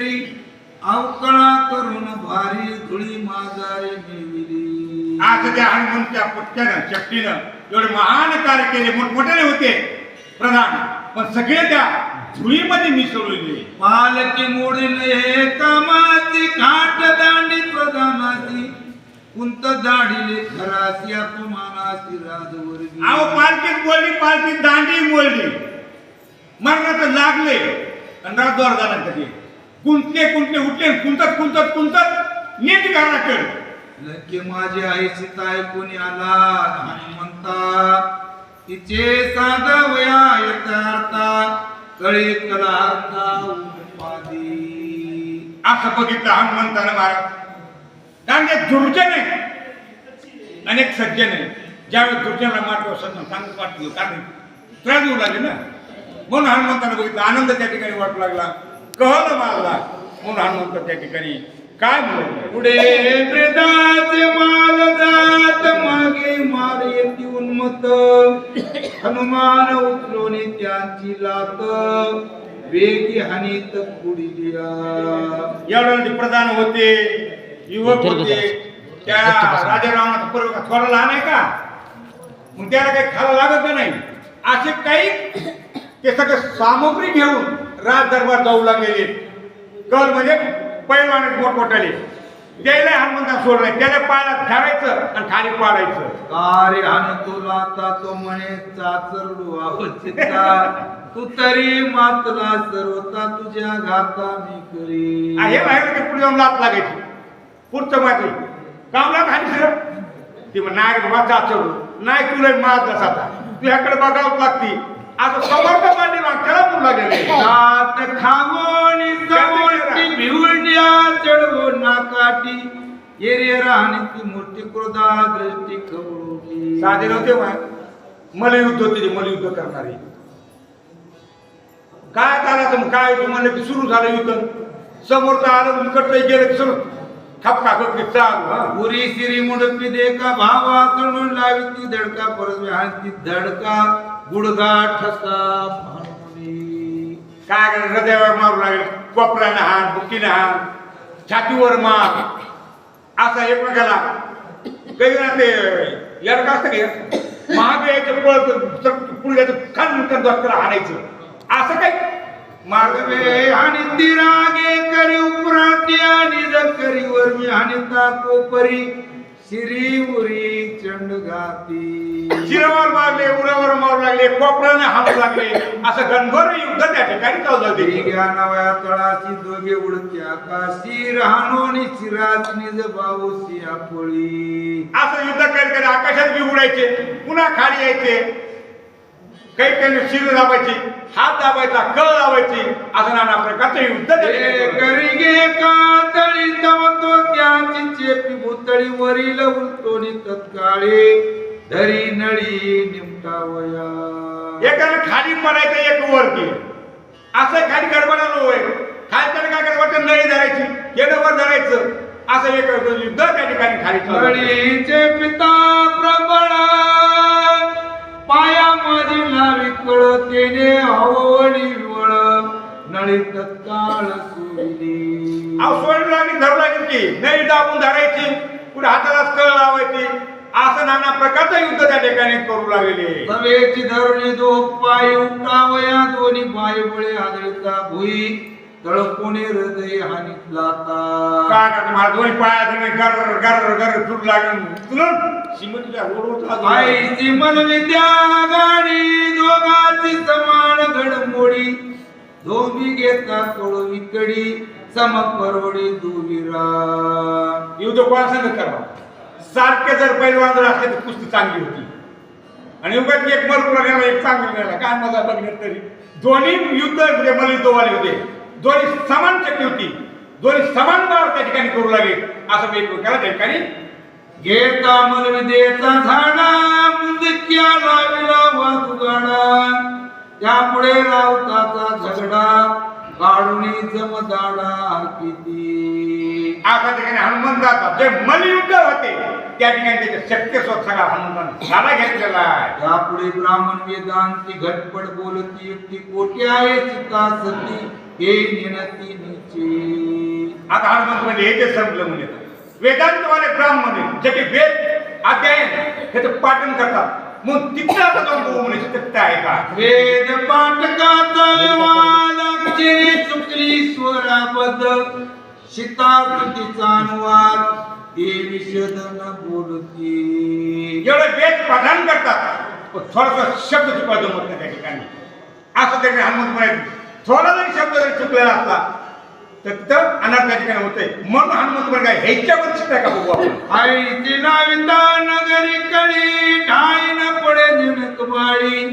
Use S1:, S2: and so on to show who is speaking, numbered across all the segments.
S1: करी अवकळा करून भारी धुळी माजारे मिळविली
S2: आज त्या हनुमंतच्या पुटक्यानं शक्तीनं एवढे महान कार्य केले मोठमोठे होते. प्रधान पण सगळे त्या धुळीमध्ये मिसळले
S1: पालकी मोडील हे कामाची खाट दांडी प्रधानाची कुंत दाढीले खरासी अपमानासी राजवर्गी
S2: अहो पालखीत बोलली पालखीत दांडी बोलली मरणात लागले. आणि राजद्वार झाला कधी कुंतले कुंतले उठले कुंतत कुंतत कुंतत नीट घाला केलं.
S1: लके माझी आई सीता ऐकून आला हनुमंता तिचे साधा वया यथार्था कळे कलार्था उपाधी.
S2: असं बघितलं हनुमंतानं महाराज कारण ते दुर्जन आहे. अनेक सज्जन आहे. ज्यावेळेस दुर्जनाला मारतो सज्जन सांगत वाटलं कारण त्रास येऊ लागले ना? म्हणून हनुमंतानं बघितलं आनंद त्या ठिकाणी वाटू लागला. कहल मारला म्हणून हनुमंत त्या ठिकाणी काय
S1: पुढे माल जात मागे मार येती उन्मत हनुमान उचलून त्यांची लात. वेगी हानीत पुढिलिया
S2: एवढे प्रधान होते युवक होते. त्या राजा रावणाचा पूर्व थोडा लहान आहे का? मग त्याला काही खायला लागत का नाही? असे काही ते सगळं सामग्री घेऊन राज दरबार जाऊ लागलेले. कल म्हणजे पैलवान मोठमोठाले द्यायला हनुमंता सोडलाय त्याला पायाला ठरायचं आणि खाली पाडायचं.
S1: कारे हान तुला आता तो म्हणे चाचरडू तू तरी मातला सर्वता तुझ्या घाता मी करी.
S2: हे बाहेर ते पुढे जाऊन लात लागायची. पुढचं माहिती कामला खाली सर ती म्हण नाही चढू नाही तुला मात आता तू ह्याकडे बघावं लागती. आता समर्थ
S1: सात भिवंड्या चढवो नाकाटी. येरे मूर्ती क्रोधा दृष्टी खवळूची
S2: साधे नव्हते मा मलयुद्ध होते ते मलयुद्ध करणारे. काय चालायचं मग काय म्हणलं की सुरू झालं युद्ध? समोरचं आलं इकडचं गेलं की सुरू. खपका खपकी चालू हा.
S1: पुरी मुडपी देखा भावा चढून लावी ती धडका परत ती धडका. गुडगा
S2: काय हृदयावर मारू लागले. कोपऱ्यानं हाण बुकीनं हाण छातीवर मार. असा एकमेकाला काही ना ते यार असतं का महाग यायचं पळत पुढे खान खान दसऱ्याला हाणायचं. असं काय?
S1: मागवे आणि तिरागे करी उपराती आणि करीवर मी आणि ताको परी शिरी उरी चंड घाती
S2: शिरावर मारले उरावर मारू लागले कोपऱ्यानं हाणू लागले. असं घनघोर युद्ध त्या ठिकाणी चालू झालं
S1: घ्या नव्या तळाची दोघे उडते आकाशी राहणोनी चिराच निज बाऊसी आपोळी
S2: असं युद्ध करीत करीत आकाशात बी उडायचे पुन्हा खाली यायचे. काही काही शिर दाबायची हात दाबायचा कळ दाबायची. असं नाना प्रकारचं युद्ध त्या ठिकाणी.
S1: करी गे कातळी तवतो त्याची चेपी भुतळी वरील उलटोनी तत्काळी. धरी नळी निमटावया.
S2: एकाला खाली पडायचं एक वरती. असं खाली गडबडालो होय. खाली त्याला काय करायचं वाटतं नळी धरायची. केलं वर धरायचं. असं एक युद्ध त्या ठिकाणी खाली.
S1: नळीचे पिता प्रबळ. पाया मधील विकळ तेने हवळी वळ नळी तत्काळ सुरली
S2: अहो लागेल की नळी दाबून धरायची पुढे हाताला कळ लावायची. असं नाना प्रकारचं युद्ध त्या ठिकाणी करू लागलेले
S1: सवेची धरणी दो पाय उठावया दोन्ही पाय बळे आदळता भुई. तळकोणे हृदय हानीतला ता
S2: काय करतो मला दोन्ही पाया गर गर गर सुरू लागेल. तुला सिमेंटच्या रोडवर
S1: आईची मन विद्या गाडी दोघांची समान घडमोडी. धोबी घेता तोड विकडी सम परवडी दुविरा.
S2: युद्ध कोणा सांगत करा सारखे जर पैलवान जर असले तर कुस्ती चांगली होती. आणि उगाच एक मरकुरा गेला एक चांगला गेला काय मजा बघण्यात तरी. दोन्ही युद्ध म्हणजे मलयुद्धवाले होते. दोन्ही समान शक्ती होती. दोन्ही समान मार त्या ठिकाणी करू लागले. असं एकमेकाला त्या ठिकाणी.
S1: घेता मन विद्येचा झाडा मुंदक्या लाविला वादुगाडा त्यापुढे रावताचा झगडा. काढून जमदाडा किती?
S2: अशा ठिकाणी हनुमंताचा जे मलयुद्ध होते त्या ठिकाणी त्याचे शक्य स्वत हनुमान झाला घेतलेला आहे.
S1: यापुढे ब्राह्मण वेदांती घटपट बोलती युक्ती कोटी आहे चिता सती हे निनतीनीचे
S2: आता हनुमंत म्हणजे हे ते संपलं म्हणजे. वेदांतवाले ब्राह्मण जे की वेद अध्ययन हे तर पाठन करतात. मग तिथं आता जाऊन बघू म्हणे सत्य आहे का?
S1: वेद पाठकाचा अक्षरे चुकली स्वराबद्ध सीताकृतीचा अनुवाद ते विशद न बोलती.
S2: एवढं वेद पठण करतात. पण थोडासा शब्द चुकवा जमत नाही त्या ठिकाणी. असं तरी हनुमंत म्हणायचं थोडा जरी शब्द जरी चुकलेला असला तर तिथं अनाथ त्या ठिकाणी होतंय. म्हणून हनुमंत म्हणे काय ह्याच्यावर शिकताय का बघू आपण?
S1: आई तिला विता नगरी कळी ठाई न पडे जिनक बाळी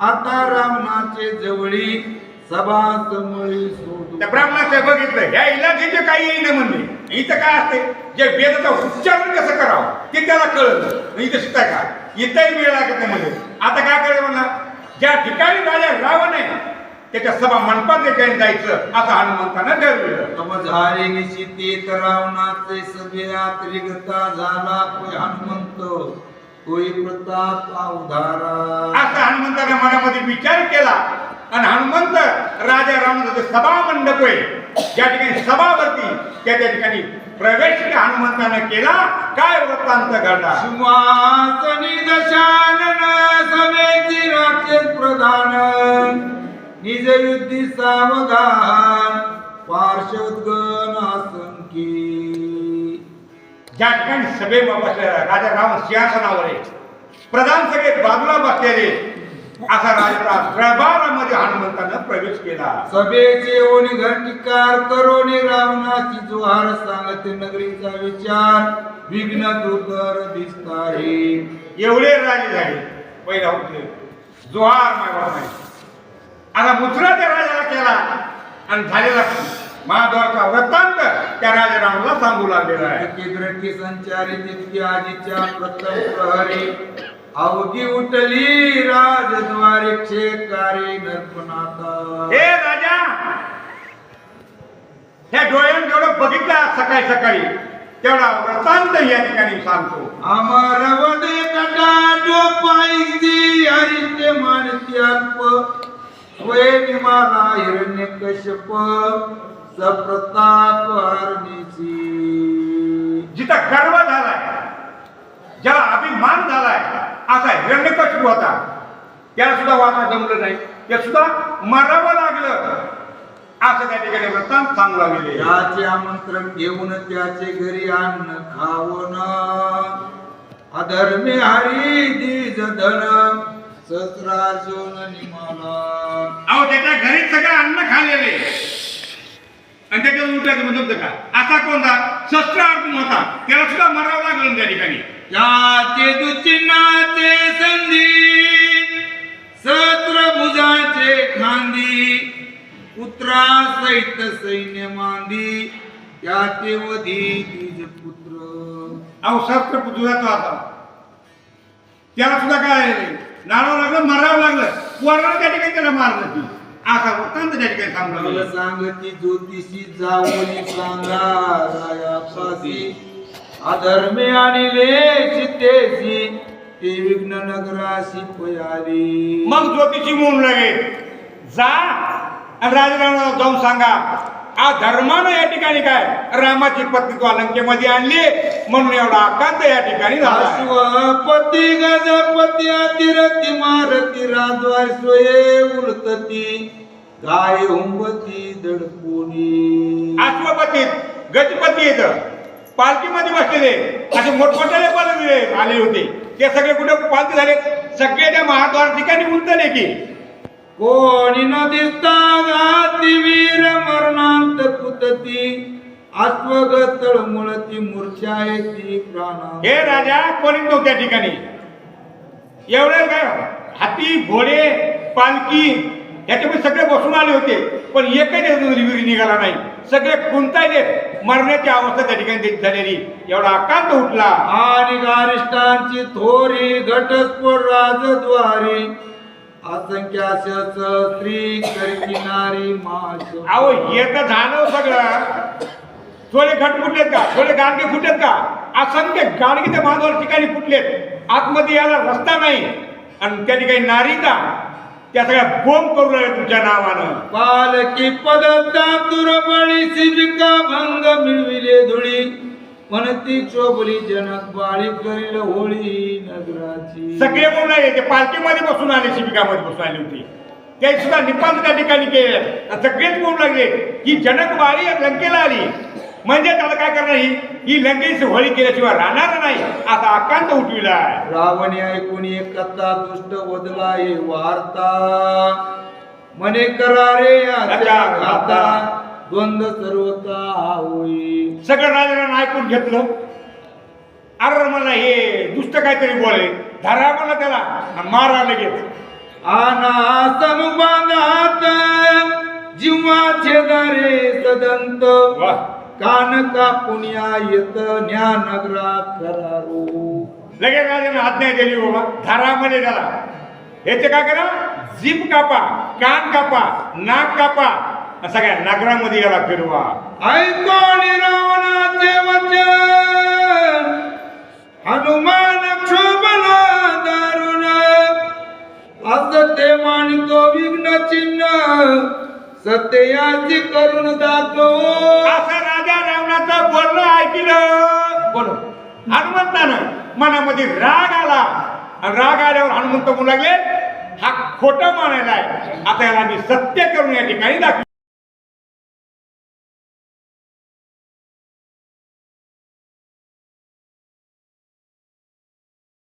S1: आता रावणाचे जवळी
S2: त्या ब्राह्मणाचं बघितलं ह्या इलाखीचे काही येईन म्हणले. इथं काय असते? जे वेदाचा उच्चारण कसं करावं ते त्याला कळलं. इथं शिकताय का इथंही वेळ लागत नाही म्हणजे आता काय करायचं म्हणा? ज्या ठिकाणी राजा रावण आहे त्याच्या सभा मंडपात ठिकाणी जायचं असं हनुमंतानं ठरविलं.
S1: समझारे निशिते रावणाचे सभेत रिगता झाला. कोय हनुमंत कोई प्रताप अवधारा.
S2: असं हनुमंतानं मनामध्ये विचार केला. आणि हनुमंत राजा रावणाचं सभा मंडप आहे ज्या ठिकाणी सभावरती त्या त्या ठिकाणी प्रवेश हनुमंतानं केला. काय वृत्तांत घडला?
S1: सिंहासनी दशानन सभेची राक्षस प्रधान निज युद्धी सावधान पार्श्वगण असंख्य
S2: ज्या ठिकाणी सभे बसलेला राजा रावण सिंहासनावर आहे प्रधान सगळे बाजूला बसलेले असा राजा दरबारामध्ये हनुमंतानं प्रवेश केला.
S1: सभेचे ओणी घटिकार करोनी रावणाची जोहार सांगते नगरीचा विचार. विघ्न दुर्धर दिसताहे.
S2: एवढे राजे झाले. पहिला उठले. जोहार मागवा नाही आता मुद्रा त्या राजाला केला. आणि झालेला महाद्वारचा वृत्तांत त्या राजा रावणाला सांगू लागलेला आहे.
S1: संचारी तितके आजीच्या प्रथम प्रहरी. अवघी उठली राजद्वारे क्षेकारी नर्पणाता
S2: हे राजा! ह्या डोळ्यानं जेवढं बघितलं सकाळी सकाळी तेवढा वृत्तांत या ठिकाणी सांगतो.
S1: अमर वदे कटा डोपाईची हरिते मानसी अल्प. स्वयं हिरण्य कश्यप सप्रताप हरणीची.
S2: जिथं गर्व झालाय ज्याला अभिमान असा हिरण्यकशिपू होता त्याला सुद्धा वाचा जमलं नाही. ते सुद्धा मरावं लागलं. असं त्या ठिकाणी वृत्तांत सांगू लागलेले
S1: त्याचे आमंत्रण घेऊन त्याचे घरी अन्न खावण अधर्मे हरी दीज धन सहस्रार्जुन निमाला
S2: अहो त्याच्या घरी सगळं अन्न खाल्लेले. आणि त्याच्यावर उठायचं म्हणजे का? असा कोणता? शस्त्र अर्जुन होता. त्याला सुद्धा मरावं लागलं त्या ठिकाणी.
S1: त्याचे दुचिन्हाचे संधी सत्र भुजाचे खांदी पुत्रा सहित सैन्य मांदी त्याचे वधी द्विज पुत्र.
S2: अहो शस्त्र पुतळ्याचा होता त्याला सुद्धा काय नारावं लागलं मरावं लागलं. वरनं त्या ठिकाणी त्याला मारलं ती. असा वृत्तांत त्या ठिकाणी सांगू लागलं
S1: सांगती ज्योतिषी जावली सांगा रायापासी अधर्मे आणले चितेसी ते विघ्न नगराशी पयारी
S2: मग ज्योतिषी म्हणून लगे जा आणि जाऊन सांगा आ धर्मानं या ठिकाणी काय? रामाची पत्नी तो अलंकेमध्ये आणली म्हणून एवढा आकांत या ठिकाणी
S1: अश्वपती गजपती अतिरती मारती राजवार सोये उलतती गाय हुंबती दडपोनी.
S2: अश्वपतीत गजपती येत पालखीमध्ये बसलेले. असे मोठमोठ्याले पालखी आले होते. ते सगळे कुठे पालखी झाले? सगळे त्या महाद्वार ठिकाणी उंचले की.
S1: कोणी न दिसता गाती वीर मरणांत पुतती अश्वग तळमुळती मूर्छा येती प्राणा
S2: हे राजा कोणी नव्हतं त्या ठिकाणी? एवढे काय हाती घोडे पालखी याच्यामध्ये सगळे बसून आले होते. पण एकही विहिरी निघाला नाही. सगळे कुंतायले मरण्याची अवस्था त्या ठिकाणी झालेली. एवढा आकांत उठला.
S1: आणि गारिष्ठांची थोरी घटस्फोट राजद्वारी. असंख्य स्त्री करकिनारी माश
S2: अहो हे तर झालं सगळं. थोडे घट फुटलेत का? थोडे गाडगे फुटलेत का? असंख्य गाडगे त्या महाद्वार ठिकाणी फुटलेत. आतमध्ये यायला रस्ता नाही. आणि त्या ठिकाणी नारीचा त्या सगळ्या बोंब करू लागले तुमच्या नावानं.
S1: पालकी पदता तुरबळी शिबिका भंग मिळविले धुळी. म्हणती चोबली जनक बाळी करील होळी नगराची.
S2: सगळे बोलू लागले ते पालखीमध्ये बसून आले शिबिकामध्ये बसून आली होती. ते सुद्धा निपात त्या ठिकाणी केले. सगळेच बोलू लागले. की जनक बाळी लंकेला आली. म्हणजे त्याला काय करणार ही? ही लंकेची होळी केल्याशिवाय राहणार नाही असा आकांत उठविला
S1: रावणे ऐकून एक कथा दुष्ट वदला हे वार्ता मने करारे घाता. द्वंद्व सर्वता होई.
S2: सगळं राजानं ऐकून घेतलं. अरे मला हे दुष्ट काहीतरी बोले धरा मला त्याला मारा लगेच.
S1: आना समुबांधात जीवाचे दारे सदंत.
S2: वा
S1: कान कापुनिया येत ज्ञानगरा करारो
S2: लगेच राजानं आज्ञा दिली बाबा? धारामध्ये त्याला याचे काय करा? जीभ कापा कान कापा नाक कापा. सगळ्या नगरामध्ये याला फिरवा.
S1: ऐकोणी रावणाचे वचन. हनुमान क्षोभला दारुण. असं ते मानितो विघ्न चिन्ह सत्याची करून दाखव
S2: बोलो. हनुमंतानं मनामध्ये राग आला. राग आल्यावर हनुमंत म्हणू लागले हा खोटं मानायला आहे आता याला मी सत्य करून या ठिकाणी दाखव.